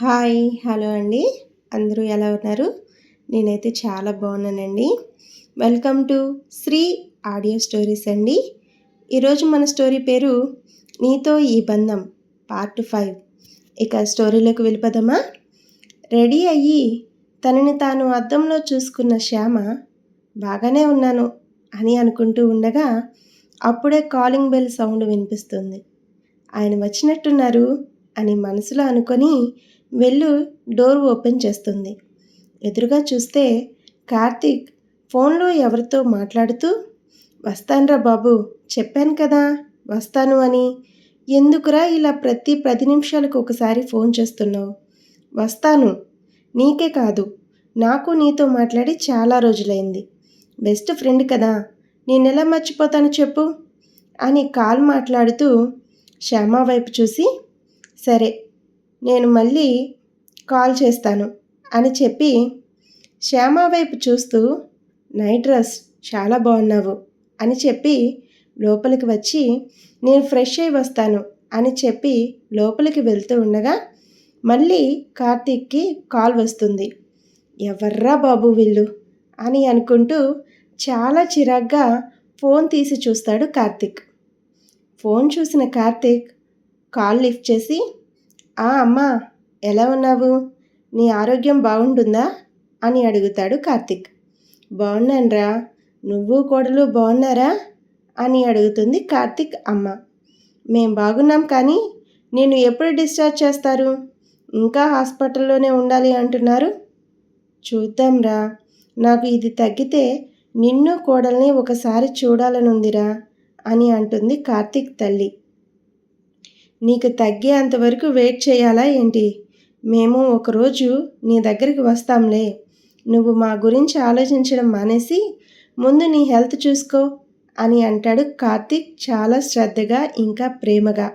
Hi hello అండి. అందరూ ఎలా ఉన్నారు? నేనైతే చాలా బాగున్నానండి. Welcome to Shri audio stories అండి. ఈరోజు మన స్టోరీ పేరు నీతో ఈ బంధం పార్ట్ ఫైవ్. ఇక స్టోరీలోకి వెళ్ళిపోదామా? రెడీ అయ్యి తనని తాను అద్దంలో చూసుకున్న శ్యామ బాగానే ఉన్నాను అని అనుకుంటూ ఉండగా అప్పుడే కాలింగ్ బెల్ సౌండ్ వినిపిస్తుంది. ఆయన వచ్చినట్టున్నారు అని మనసులో అనుకొని వెళ్ళు డోర్ ఓపెన్ చేస్తుంది. ఎదురుగా చూస్తే కార్తీక్ ఫోన్లో ఎవరితో మాట్లాడుతూ వస్తాన్రా బాబు చెప్పాను కదా వస్తాను అని. ఎందుకురా ఇలా ప్రతి పది నిమిషాలకు ఒకసారి ఫోన్ చేస్తున్నావు? వస్తాను. నీకే కాదు నాకు నీతో మాట్లాడి చాలా రోజులైంది. బెస్ట్ ఫ్రెండ్ కదా నేనెలా మర్చిపోతాను చెప్పు అని కాల్ మాట్లాడుతూ శ్యామ వైపు చూసి సరే నేను మళ్ళీ కాల్ చేస్తాను అని చెప్పి శ్యామ వైపు చూస్తూ నైట్ డ్రెస్ చాలా బాగున్నావు అని చెప్పి లోపలికి వచ్చి నేను ఫ్రెష్ అయి వస్తాను అని చెప్పి లోపలికి వెళ్తూ ఉండగా మళ్ళీ కార్తీక్కి కాల్ వస్తుంది. ఎవర్రా బాబు వీళ్ళు? అని అనుకుంటూ చాలా చిరాగ్గా ఫోన్ తీసి చూస్తాడు కార్తీక్. ఫోన్ చూసిన కార్తీక్ కాల్ లిఫ్ట్ చేసి ఆ అమ్మా ఎలా ఉన్నావు? నీ ఆరోగ్యం బాగుంటుందా? అని అడుగుతాడు కార్తిక్. బాగున్నానరా. నువ్వు కోడలు బాగున్నారా? అని అడుగుతుంది కార్తిక్ అమ్మ. మేం బాగున్నాం కానీ నేను ఎప్పుడు డిశ్చార్జ్ చేస్తారు? ఇంకా హాస్పిటల్లోనే ఉండాలి అంటున్నారు. చూద్దాంరా. నాకు ఇది తగ్గితే నిన్ను కోడల్ని ఒకసారి చూడాలనుందిరా అని అంటుంది కార్తిక్ తల్లి. నీకు తగ్గే అంతవరకు వెయిట్ చేయాలా ఏంటి? మేము ఒకరోజు నీ దగ్గరికి వస్తాంలే. నువ్వు మా గురించి ఆలోచించడం మానేసి ముందు నీ హెల్త్ చూసుకో అని అంటాడు కార్తీక్ చాలా శ్రద్ధగా ఇంకా ప్రేమగా.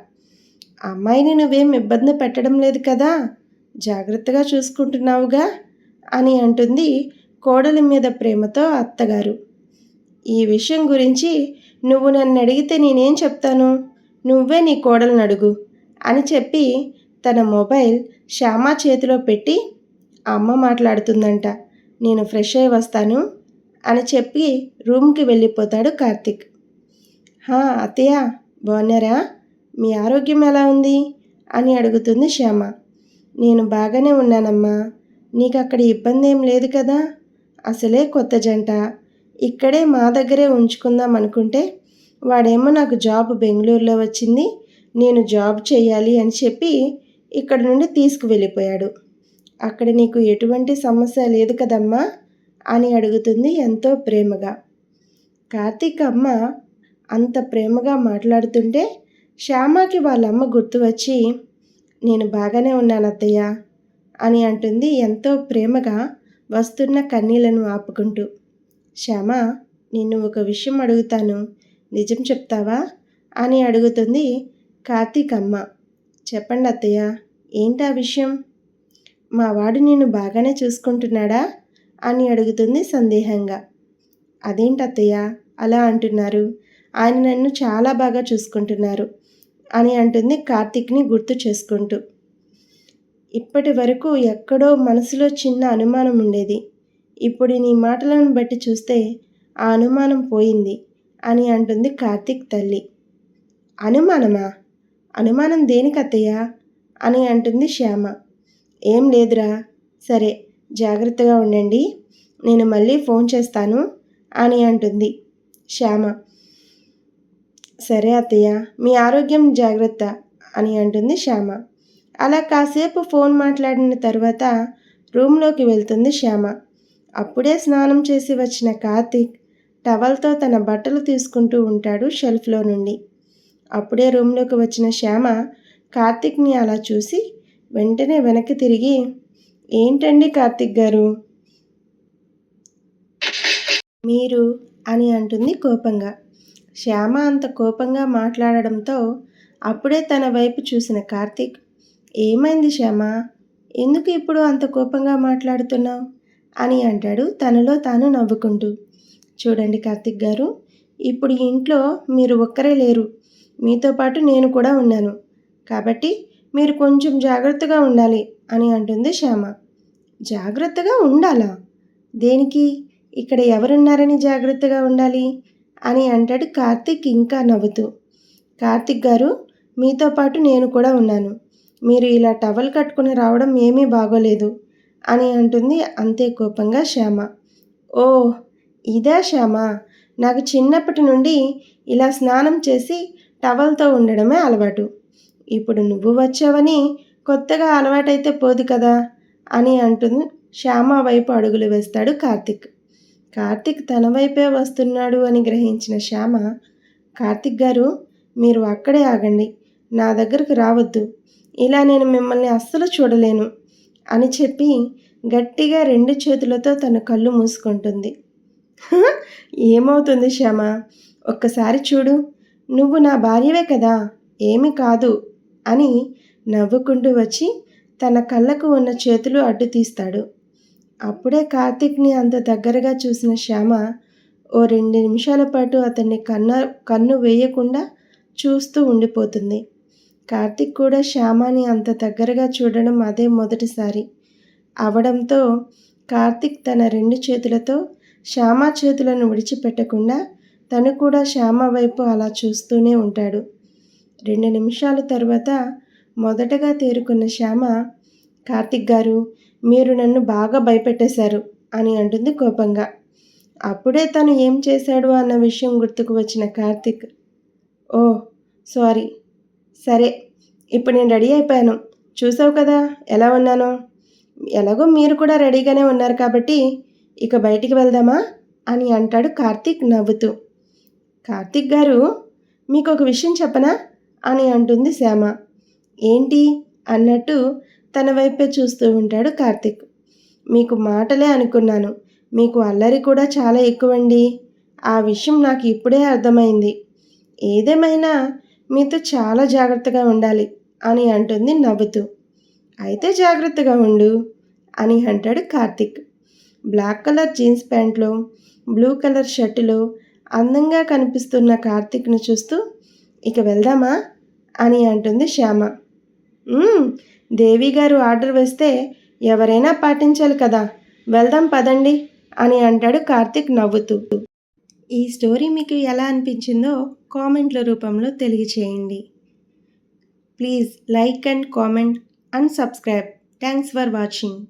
అమ్మాయిని నువ్వేం ఇబ్బంది పెట్టడం లేదు కదా? జాగ్రత్తగా చూసుకుంటున్నావుగా? అని అంటుంది కోడలి మీద ప్రేమతో అత్తగారు. ఈ విషయం గురించి నువ్వు నన్ను అడిగితే నేనేం చెప్తాను? నువ్వే నీ కోడలను అడుగు అని చెప్పి తన మొబైల్ శ్యామ చేతిలో పెట్టి అమ్మ మాట్లాడుతుందంట నేను ఫ్రెష్ అయి వస్తాను అని చెప్పి రూమ్కి వెళ్ళిపోతాడు కార్తిక్. హా అత్తయ్య బాగున్నారా మీ ఆరోగ్యం ఎలా ఉంది? అని అడుగుతుంది శ్యామ. నేను బాగానే ఉన్నానమ్మా నీకు అక్కడ ఇబ్బంది ఏం లేదు కదా? అసలే కొత్త జంట. ఇక్కడే మా దగ్గరే ఉంచుకుందాం అనుకుంటే వాడేమో నాకు జాబ్ బెంగళూరులో వచ్చింది నేను జాబ్ చేయాలి అని చెప్పి ఇక్కడ నుండి తీసుకువెళ్ళిపోయాడు. అక్కడ నీకు ఎటువంటి సమస్య లేదు కదమ్మా? అని అడుగుతుంది ఎంతో ప్రేమగా. కార్తీక్ అమ్మ అంత ప్రేమగా మాట్లాడుతుంటే శ్యామకి వాళ్ళ అమ్మ గుర్తు వచ్చి నేను బాగానే ఉన్నాను అత్తయ్య అని అంటుంది ఎంతో ప్రేమగా వస్తున్న కన్నీళ్ళను ఆపుకుంటూ. శ్యామ నిన్ను ఒక విషయం అడుగుతాను. నిజం చెప్తావా? అని అడుగుతుంది కార్తీక్ అమ్మ చెప్పండి అత్తయ్య ఏంటి ఆ విషయం? మా వాడు నేను బాగానే చూసుకుంటున్నాడా? అని అడుగుతుంది సందేహంగా. అదేంటి అత్తయ్య అలా అంటున్నారు. ఆయన నన్ను చాలా బాగా చూసుకుంటున్నారు అని అంటుంది కార్తీక్ని గుర్తు చేసుకుంటూ. ఇప్పటి వరకు ఎక్కడో మనసులో చిన్న అనుమానం ఉండేది. ఇప్పుడు నీ మాటలను బట్టి చూస్తే ఆ అనుమానం పోయింది. అని అంటుంది కార్తీక్ తల్లి. అనుమానమా? అనుమానం దేనికి అత్తయ్య? అని అంటుంది శ్యామ. ఏం లేదురా. సరే జాగ్రత్తగా ఉండండి. నేను మళ్ళీ ఫోన్ చేస్తాను అని అంటుంది శ్యామ. సరే అత్తయ్య మీ ఆరోగ్యం జాగ్రత్త అని అంటుంది శ్యామ. అలా కాసేపు ఫోన్ మాట్లాడిన తర్వాత రూమ్లోకి వెళ్తుంది శ్యామ. అప్పుడే స్నానం చేసి వచ్చిన కార్తీక్ టవల్తో తన బట్టలు తీసుకుంటూ ఉంటాడు షెల్ఫ్లో నుండి. అప్పుడే రూమ్లోకి వచ్చిన శ్యామ కార్తిక్ని అలా చూసి వెంటనే వెనక్కి తిరిగి ఏంటండి కార్తిక్ గారు? మీరు అని అంటుంది కోపంగా. శ్యామ అంత కోపంగా మాట్లాడడంతో అప్పుడే తన వైపు చూసిన కార్తిక్ ఏమైంది శ్యామ? ఎందుకు ఇప్పుడు అంత కోపంగా మాట్లాడుతున్నావు అని అంటాడు తనలో తాను నవ్వుకుంటూ. చూడండి కార్తిక్ గారు. ఇప్పుడు ఇంట్లో మీరు ఒక్కరే లేరు. మీతో పాటు నేను కూడా ఉన్నాను. కాబట్టి మీరు కొంచెం జాగ్రత్తగా ఉండాలి అని అంటుంది శ్యామ. జాగ్రత్తగా ఉండాలా? దేనికి? ఇక్కడ ఎవరున్నారని జాగ్రత్తగా ఉండాలి అని అంటాడు కార్తిక్ ఇంకా నవ్వుతూ. కార్తిక్ గారు మీతో పాటు నేను కూడా ఉన్నాను. మీరు ఇలా టవల్ కట్టుకుని రావడం ఏమీ బాగోలేదు అని అంటుంది అంతే కోపంగా శ్యామ. ఓ ఇదా శ్యామ నాకు చిన్నప్పటి నుండి ఇలా స్నానం చేసి టవల్తో ఉండడమే అలవాటు. ఇప్పుడు నువ్వు వచ్చావని కొత్తగా అలవాటైతే పోదు కదా అని అంటుంది శ్యామ వైపు అడుగులు వేస్తాడు కార్తిక్. కార్తిక్ తన వైపే వస్తున్నాడు అని గ్రహించిన శ్యామ కార్తిక్ గారు మీరు అక్కడే ఆగండి నా దగ్గరకు రావద్దు ఇలా నేను మిమ్మల్ని అస్సలు చూడలేను అని చెప్పి గట్టిగా రెండు చేతులతో తన కళ్ళు మూసుకుంటుంది. ఏమవుతుంది శ్యామ? ఒక్కసారి చూడు. నువ్వు నా భార్యవే కదా ఏమి కాదు అని నవ్వుకుంటూ వచ్చి తన కళ్ళకు ఉన్న చేతులు అడ్డు తీస్తాడు. అప్పుడే కార్తీక్ని అంత దగ్గరగా చూసిన శ్యామ ఓ రెండు నిమిషాల పాటు అతన్ని కన్న కన్ను వేయకుండా చూస్తూ ఉండిపోతుంది. కార్తీక్ కూడా శ్యామని అంత దగ్గరగా చూడడం అదే మొదటిసారి. అవడంతో కార్తిక్ తన రెండు చేతులతో శ్యామ చేతులను విడిచిపెట్టకుండా తను కూడా శ్యామ వైపు అలా చూస్తూనే ఉంటాడు. రెండు నిమిషాల తర్వాత మొదటగా తేరుకున్న శ్యామ కార్తిక్ గారు మీరు నన్ను బాగా భయపెట్టేశారు అని అంటుంది కోపంగా. అప్పుడే తను ఏం చేశాడు అన్న విషయం గుర్తుకు వచ్చిన కార్తిక్ ఓ సారీ. సరే ఇప్పుడు నేను రెడీ అయిపోయాను. చూసావు కదా ఎలా ఉన్నానో. ఎలాగో మీరు కూడా రెడీగానే ఉన్నారు కాబట్టి ఇక బయటికి వెళ్దామా? అని అంటాడు కార్తీక్ నవ్వుతూ. కార్తీక్ గారు మీకు ఒక విషయం చెప్పనా? అని అంటుంది శ్యామ. ఏంటి? అన్నట్టు తన వైపే చూస్తూ ఉంటాడు కార్తీక్. మీకు మాటలే అనుకున్నాను. మీకు అల్లరి కూడా చాలా ఎక్కువండి. ఆ విషయం నాకు ఇప్పుడే అర్థమైంది. ఏదేమైనా మీతో చాలా జాగ్రత్తగా ఉండాలి అని అంటుంది నవ్వుతూ. అయితే జాగ్రత్తగా ఉండు అని అంటాడు కార్తిక్. బ్లాక్ కలర్ జీన్స్ ప్యాంట్లో బ్లూ కలర్ షర్టులో అందంగా కనిపిస్తున్న కార్తిక్ను చూస్తూ ఇక వెళ్దామా? అని అంటుంది శ్యామ. దేవి గారు ఆర్డర్ వేస్తే ఎవరైనా పాటించాలి కదా. వెళ్దాం పదండి అని అంటాడు కార్తిక్ నవ్వుతూ. ఈ స్టోరీ మీకు ఎలా అనిపించిందో కామెంట్ల రూపంలో తెలియచేయండి. Please like and comment and subscribe. Thanks for watching.